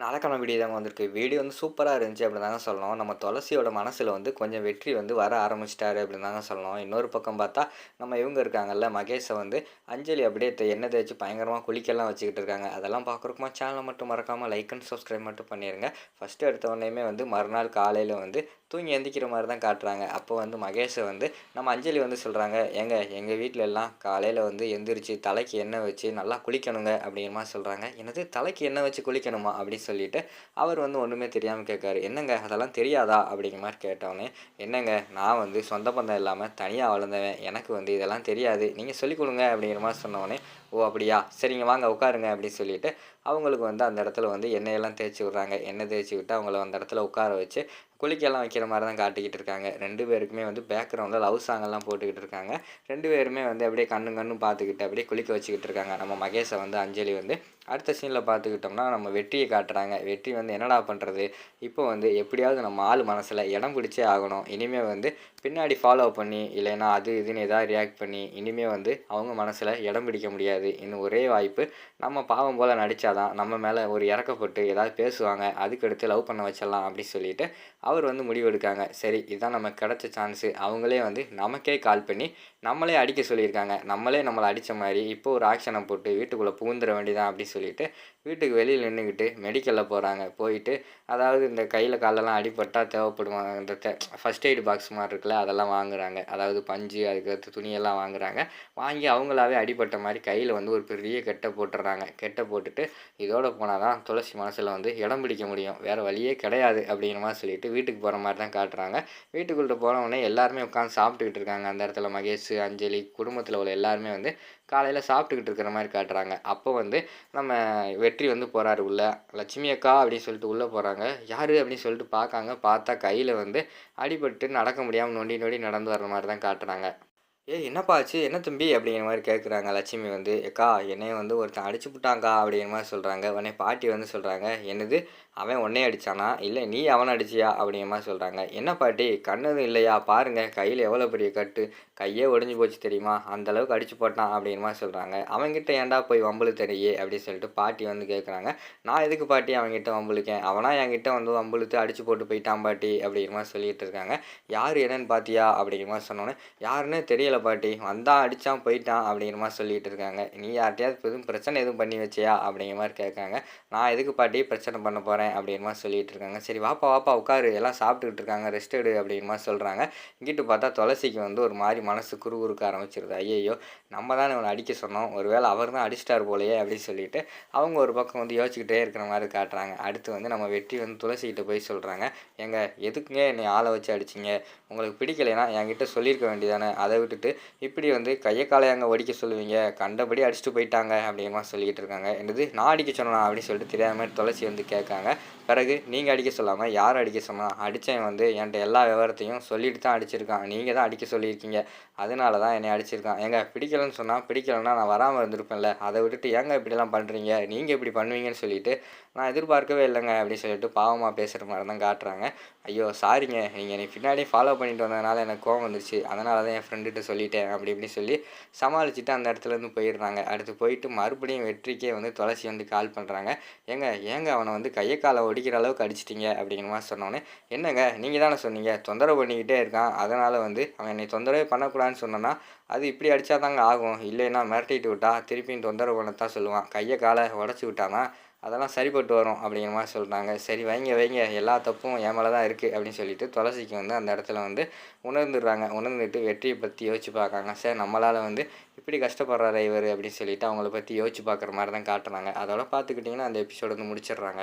நாளைக்கான வீடியோ தாங்க வந்திருக்கு. வீடியோ வந்து சூப்பராக இருந்துச்சு அப்படின்னு தாங்க சொல்லணும். நம்ம துளசியோட மனசில் வந்து கொஞ்சம் வெற்றி வந்து வர ஆரம்பிச்சிட்டாரு அப்படின்னு தாங்க சொல்லணும். இன்னொரு பக்கம் பார்த்தா நம்ம இவங்க இருக்காங்கல்ல மகேஷை வந்து அஞ்சலி அப்படியே எண்ணெய் தேய்ச்சி பயங்கரமாக குளிக்கெல்லாம் வச்சுக்கிட்டு இருக்காங்க. அதெல்லாம் பார்க்குறக்குமா சேனலை மட்டும் மறக்காமல் லைக் அண்ட் சப்ஸ்கிரைப் மட்டும் பண்ணிடுங்க ஃபஸ்ட்டு எடுத்த உடனேயுமே வந்து மறுநாள் காலையில் வந்து தூங்கி எந்திக்கிற மாதிரி தான் காட்டுறாங்க. அப்போ வந்து மகேஷை வந்து நம்ம அஞ்சலி வந்து சொல்கிறாங்க ஏங்க எங்கள் வீட்டில எல்லாம் காலையில் வந்து எந்திரிச்சு தலைக்கு எண்ணெய் வச்சு நல்லா குளிக்கணுங்க அப்படிங்கிற மாதிரி சொல்கிறாங்க என்னது தலைக்கு எண்ணெய் வச்சு குளிக்கணுமா? அப்படின்னு சொல்லிட்டு அவர் வந்து ஒன்றுமே தெரியாமல் கேட்காரு. என்னங்க? அதெல்லாம் தெரியாதா? அப்படிங்கிற மாதிரி கேட்டவொடனே என்னங்க? நான் வந்து சொந்த பந்தம் இல்லாமல் தனியாக வளர்ந்தவன். எனக்கு வந்து இதெல்லாம் தெரியாது. நீங்கள் சொல்லிக் கொடுங்க. அப்படிங்கிற மாதிரி சொன்னவொடனே ஓ அப்படியா? சரிங்க வாங்க உட்காருங்க. அப்படின்னு சொல்லிட்டு அவங்களுக்கு வந்து அந்த இடத்துல வந்து எண்ணெயெல்லாம் தேய்ச்சி விட்றாங்க. எண்ணெய் தேய்ச்சி விட்டு அவங்கள அந்த இடத்துல உட்கார வச்சு குளிக்கெல்லாம் வைக்கிற மாதிரி தான் காட்டிக்கிட்டு இருக்காங்க. ரெண்டு பேருக்குமே வந்து பேக்ரவுண்டில் லவ் சாங்கெல்லாம் போட்டுக்கிட்டு இருக்காங்க. ரெண்டு பேருமே வந்து அப்படியே கண்ணு கண்ணும் பார்த்துக்கிட்டு அப்படியே குளிக்க வச்சுக்கிட்டு இருக்காங்க. நம்ம மகேஷை வந்து அஞ்சலி வந்து அடுத்த சீனில் பார்த்துக்கிட்டோம்னா நம்ம வெற்றியை காட்டுறாங்க. வெற்றி வந்து என்னடா பண்ணுறது இப்போ வந்து எப்படியாவது நம்ம ஆள் மனசில் இடம் பிடிச்சே ஆகணும். இனிமேல் வந்து பின்னாடி ஃபாலோ பண்ணி இல்லைன்னா அது இதுன்னு எதாவது ரியாக்ட் பண்ணி இனிமேல் வந்து அவங்க மனசில் இடம் பிடிக்க முடியாது. இன்னும் ஒரே வாய்ப்பு நம்ம பாவம் போல் நடித்தாதான் நம்ம மேலே ஒரு இறக்கப்பட்டு ஏதாவது பேசுவாங்க. அதுக்கடுத்து லவ் பண்ண வச்சிடலாம் அப்படின்னு சொல்லிட்டு அவர் வந்து முடிவெடுக்காங்க. சரி இதுதான் நமக்கு கிடைச்ச சான்ஸு அவங்களே வந்து நமக்கே கால் பண்ணி நம்மளே அடிக்க சொல்லியிருக்காங்க. நம்மளே நம்மளை அடித்த மாதிரி இப்போ ஒரு ஆக்ஷனை போட்டு வீட்டுக்குள்ளே புகுந்துட வேண்டியதான் அப்படின்னு சொல்லிட்டு வீட்டுக்கு வெளியில் நின்றுக்கிட்டு மெடிக்கலில் போகிறாங்க போயிட்டு அதாவது இந்த கையில் காலெல்லாம் அடிபட்டால் தேவைப்படுவாங்க. இந்த ஃபஸ்ட் எய்டு பாக்ஸ் மாதிரி இருக்குல்ல அதெல்லாம் வாங்குறாங்க. அதாவது பஞ்சு அதுக்கடுத்து துணியெல்லாம் வாங்குறாங்க. வாங்கி அவங்களாவே அடிபட்ட மாதிரி கையில் வந்து ஒரு பெரிய கெட்டை போட்டுடுறாங்க. கெட்டை போட்டுட்டு இதோட போனால் தான் துளசி மனசில் வந்து இடம் பிடிக்க முடியும். வேறு வழியே கிடையாது அப்படிங்கிற மாதிரி சொல்லிட்டு வீட்டுக்கு போகிற மாதிரி தான் காட்டுறாங்க. வீட்டுக்குள்ளே போனவுடனே எல்லாருமே உட்காந்து சாப்பிட்டுக்கிட்டு இருக்காங்க. அந்த இடத்துல மகேஷ் அஞ்சலி குடும்பத்தில் உள்ள எல்லாருமே வந்து காலையில் சாப்பிட்டுக்கிட்டு இருக்கிற மாதிரி காட்டுறாங்க. அப்போ வந்து நம்ம வெற்றி வந்து போகிறாரு உள்ளே. லட்சுமி அக்கா அப்படின்னு சொல்லிட்டு உள்ளே போகிறாங்க யார்? அப்படின்னு சொல்லிட்டு பார்க்காங்க. பார்த்தா கையில் வந்து அடிபட்டு நடக்க முடியாமல் நொண்டி நொண்டி நடந்து வர்ற மாதிரி தான் காட்டுறாங்க. ஏய் என்னப்பா ஆச்சு? என்ன தம்பி? அப்படிங்கிற மாதிரி கேட்குறாங்க லட்சுமி வந்து அக்கா என்னைய வந்து ஒருத்தன் அடிச்சு விட்டாங்கா அப்படிங்கிற மாதிரி சொல்கிறாங்க உடனே பாட்டி வந்து சொல்கிறாங்க என்னது? அவன் உடனே அடித்தானா இல்லை நீ அவனை அடிச்சியா? அப்படிங்கிற மாதிரி சொல்கிறாங்க என்ன பாட்டி? கண்ணதும் இல்லையா? பாருங்க கையில் எவ்வளோ பெரிய கட்டு? கையே ஒடிஞ்சு போச்சு தெரியுமா? அந்த அளவுக்கு அடிச்சு போட்டான் அப்படிங்கிற மாதிரி சொல்கிறாங்க அவன்கிட்ட ஏன்டா போய் வம்புலு தெரியே அப்படின்னு சொல்லிட்டு பாட்டி வந்து கேட்குறாங்க நான் எதுக்கு பாட்டி அவன்கிட்ட வம்புலுக்கேன் அவனா என்கிட்ட வந்து வம்புழுத்து அடிச்சு போட்டு போயிட்டான் பாட்டி அப்படிங்கிற மாதிரி சொல்லிட்டு இருக்காங்க. யார் என்னன்னு பார்த்தியா அப்படிங்கிற மாதிரி சொன்னோன்னே யாருன்னே தெரியல பாட்டி வந்தான் அடித்தான் போயிட்டான் அப்படிங்கிற மாதிரி சொல்லிகிட்டு இருக்காங்க. நீ யார்கிட்டயாவது எதுவும் பிரச்சனை எதுவும் பண்ணி வச்சியா அப்படிங்கிற மாதிரி கேட்காங்க. நான் எதுக்கு பாட்டி பிரச்சனை பண்ண போகிறேன் அப்படிங்கிற மாதிரி சொல்லிட்டு இருக்காங்க. சரி வாப்பா வாப்பா உட்காரு. எல்லாம் சாப்பிட்டுக்கிட்டு இருக்காங்க. ரெஸ்ட் எடு அப்படிங்கிற மாதிரி சொல்கிறாங்க இங்கிட்டு பார்த்தா துளசிக்கு வந்து ஒரு மாதிரி மனசு குறுகுறுக்க ஆரம்பிச்சிருது. ஐயையோ நம்ம தான் இவனை அடிக்க சொன்னோம். ஒருவேளை அவர் தான் அடிச்சிட்டார் போலயே அப்படின்னு சொல்லிட்டு அவங்க ஒரு பக்கம் வந்து யோசிச்சுக்கிட்டே இருக்கிற மாதிரி காட்டுறாங்க. அடுத்து வந்து நம்ம வெற்றி வந்து துளசிக்கிட்ட போய் சொல்கிறாங்க எங்கள் எதுக்குங்க என்னை ஆளை வச்சு அடிச்சிங்க? உங்களுக்கு பிடிக்கலைன்னா என்கிட்ட சொல்லியிருக்க வேண்டியதானே அதை விட்டுட்டு இப்படி வந்து கையை காலை அங்கே ஒடிக்க சொல்லுவீங்க கண்டபடி அடிச்சுட்டு போயிட்டாங்க அப்படிங்கிற சொல்லிக்கிட்டு இருக்காங்க. என்னது நான் அடிக்க சொன்னா அப்படின்னு சொல்லிட்டு தெரியாத மாதிரி துளசி வந்து கேட்காங்க. பிறகு நீங்கள் அடிக்க சொல்லாமல் யார் அடிக்க சொன்னா? அடித்தேன் வந்து என்கிட்ட எல்லா விவரத்தையும் சொல்லிட்டு தான் அடிச்சிருக்கான். நீங்கள் தான் அடிக்க சொல்லியிருக்கீங்க. அதனால தான் என்னை அடிச்சிருக்கான். எங்க பிடிக்கலன்னு சொன்னால் பிடிக்கலன்னா நான் வராமல் இருந்திருப்பேன்ல. அதை விட்டுட்டு ஏங்க இப்படிலாம் பண்ணுறீங்க நீங்கள் இப்படி பண்ணுவீங்கன்னு சொல்லிட்டு நான் எதிர்பார்க்கவே இல்லைங்க அப்படின்னு சொல்லிட்டு பாவமாக பேசுகிற மாதிரி தான் காட்டுறாங்க. ஐயோ சாரிங்க நீங்கள் என்னை பின்னாடி ஃபாலோ பண்ணிட்டு வந்ததுனால எனக்கு கோவம் வந்துருச்சு. அதனால தான் என் ஃப்ரெண்டுகிட்ட சொல்லிட்டேன் அப்படி இப்படி சொல்லி சமாளிச்சுட்டு அந்த இடத்துலேருந்து போயிடுறாங்க. அடுத்து போயிட்டு மறுபடியும் வெற்றிக்கே வந்து துளசி வந்து கால் பண்ணுறாங்க ஏங்க ஏங்க அவனை வந்து கையை காலை ஒடிக்கிற அளவுக்கு அடிச்சிட்டிங்க அப்படிங்கிற மாதிரி சொன்னோன்னே என்னங்க நீங்கள் தானே சொன்னீங்க தொந்தரவு பண்ணிக்கிட்டே இருக்கான் அதனால் வந்து அவன் என்னை தொந்தரவே பண்ணக்கூடாதுன்னு சொன்னோன்னா அது இப்படி அடித்தா தாங்க ஆகும். இல்லைன்னா மிரட்டிட்டு விட்டா திருப்பியும் தொந்தரவு பண்ணத்தான் சொல்லுவான். கையை காலை உடச்சி விட்டானா? அதெல்லாம் சரிப்பட்டு வரும் அப்படிங்கிற மாதிரி சொல்கிறாங்க சரி வைங்க வைங்க. எல்லா தப்பும் என் மேலே தான் இருக்குது அப்படின்னு சொல்லிட்டு துளசிக்கு வந்து அந்த இடத்துல வந்து உணர்ந்துடுறாங்க. உணர்ந்துட்டு வெற்றியை பற்றி யோசிச்சு பார்க்காங்க சார் நம்மளால் வந்து இப்படி கஷ்டப்படுறாரு இவர் அப்படின்னு சொல்லிட்டு அவங்கள பற்றி யோசிச்சு பார்க்குற மாதிரி தான் காட்டுறாங்க. அதோட பார்த்துக்கிட்டிங்கன்னா அந்த எபிசோடு வந்து முடிச்சிடுறாங்க.